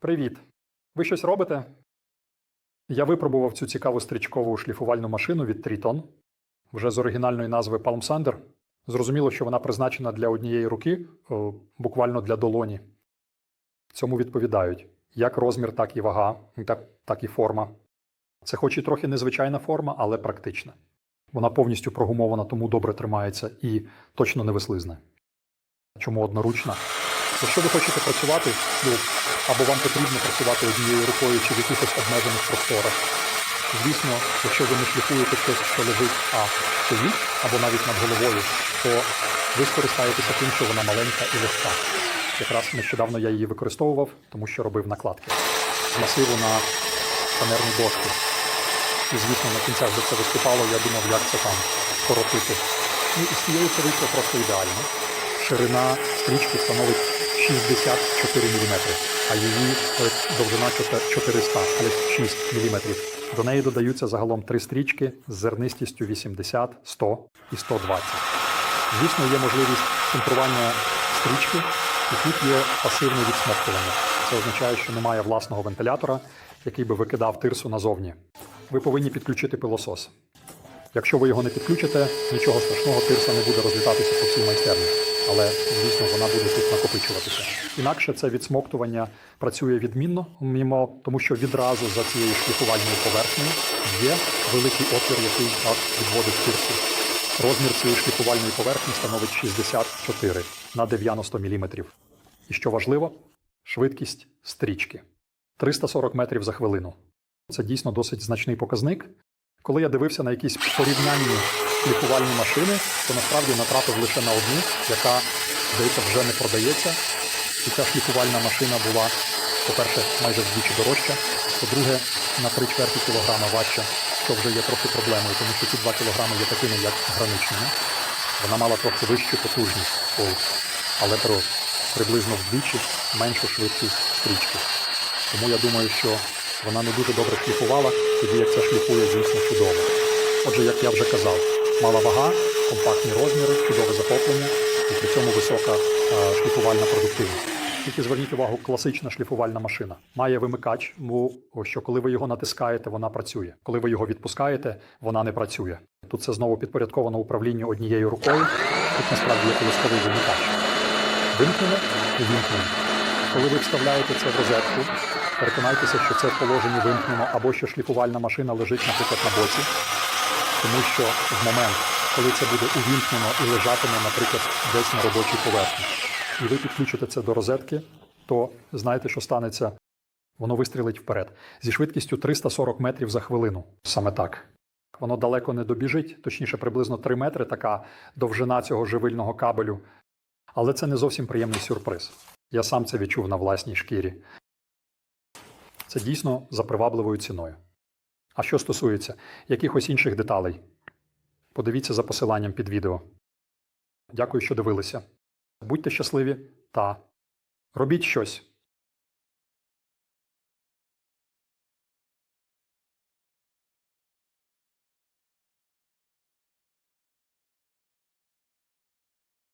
Привіт! Ви щось робите? Я випробував цю цікаву стрічкову шліфувальну машину від Triton, вже з оригінальної назви Palm Sander. Зрозуміло, що вона призначена для однієї руки, о, буквально для долоні. Цьому відповідають як розмір, так і вага, так, так і форма. Це хоч і трохи незвичайна форма, але практична. Вона повністю прогумована, тому добре тримається і точно не вислизне. Чому одноручна? Якщо ви хочете працювати, ну, або вам потрібно працювати однією рукою чи в якихось обмежених просторах. Звісно, якщо ви не шліфуєте щось, що лежить, а стоїть, або навіть над головою, то ви скористаєтеся тим, що вона маленька і легка. Якраз нещодавно я її використовував, тому що робив накладки з масиву на фанерні дошки. І, звісно, на кінцях, де це виступало, я думав, як це там коротити. Ну і з цією це вийшло просто ідеально. Ширина стрічки становить 64 мм, а її довжина 400, але 6 мм. До неї додаються загалом три стрічки з зернистістю 80, 100 і 120. Звісно, є можливість центрування стрічки, і тут є пасивне відсмоктування. Це означає, що немає власного вентилятора, який би викидав тирсу назовні. Ви повинні підключити пилосос. Якщо ви його не підключите, нічого страшного, тирса не буде розлітатися по всій майстерні. Але, звісно, вона буде тут накопичуватися. Інакше це відсмоктування працює відмінно, мімо, тому що відразу за цією шліфувальною поверхнею є великий отвір, який так відводить тирсу. Розмір цієї шліфувальної поверхні становить 64 на 90 мм. І що важливо, швидкість стрічки 340 метрів за хвилину. Це дійсно досить значний показник. Коли я дивився на якісь порівнянні шліфувальні машини, то насправді натрапив лише на одну, яка, здається, вже не продається. І ця шліфувальна машина була, по-перше, майже вдвічі дорожча, по-друге, на 3 чверті кілограма важча, що вже є трохи проблемою, тому що ці 2 кілограми є такими, як граничними. Вона мала трохи вищу потужність, але про приблизно вдвічі меншу швидкість стрічки. Тому я думаю, що вона не дуже добре шліфувала, тоді як це шліфує, звісно, чудово. Отже, як я вже казав, мала вага, компактні розміри, чудове захоплення і при цьому висока е, шліфувальна продуктивність. Тільки зверніть увагу, класична шліфувальна машина має вимикач, що коли ви його натискаєте, вона працює. Коли ви його відпускаєте, вона не працює. Тут це знову підпорядковано управлінню однією рукою. Тут насправді є колисковий вимикач. Вимкнено і вимкнено. Коли ви вставляєте це в розетку, переконайтеся, що це в положенні вимкнено або що шліфувальна машина лежить, наприклад, на боці, тому що в момент, коли це буде увімкнено і лежатиме, наприклад, десь на робочій поверхні, і ви підключите це до розетки, то знаєте, що станеться? Воно вистрілить вперед зі швидкістю 340 метрів за хвилину. Саме так. Воно далеко не добіжить, точніше, приблизно 3 метри така довжина цього живильного кабелю. Але це не зовсім приємний сюрприз. Я сам це відчув на власній шкірі. Це дійсно за привабливою ціною. А що стосується якихось інших деталей, подивіться за посиланням під відео. Дякую, що дивилися. Будьте щасливі та робіть щось.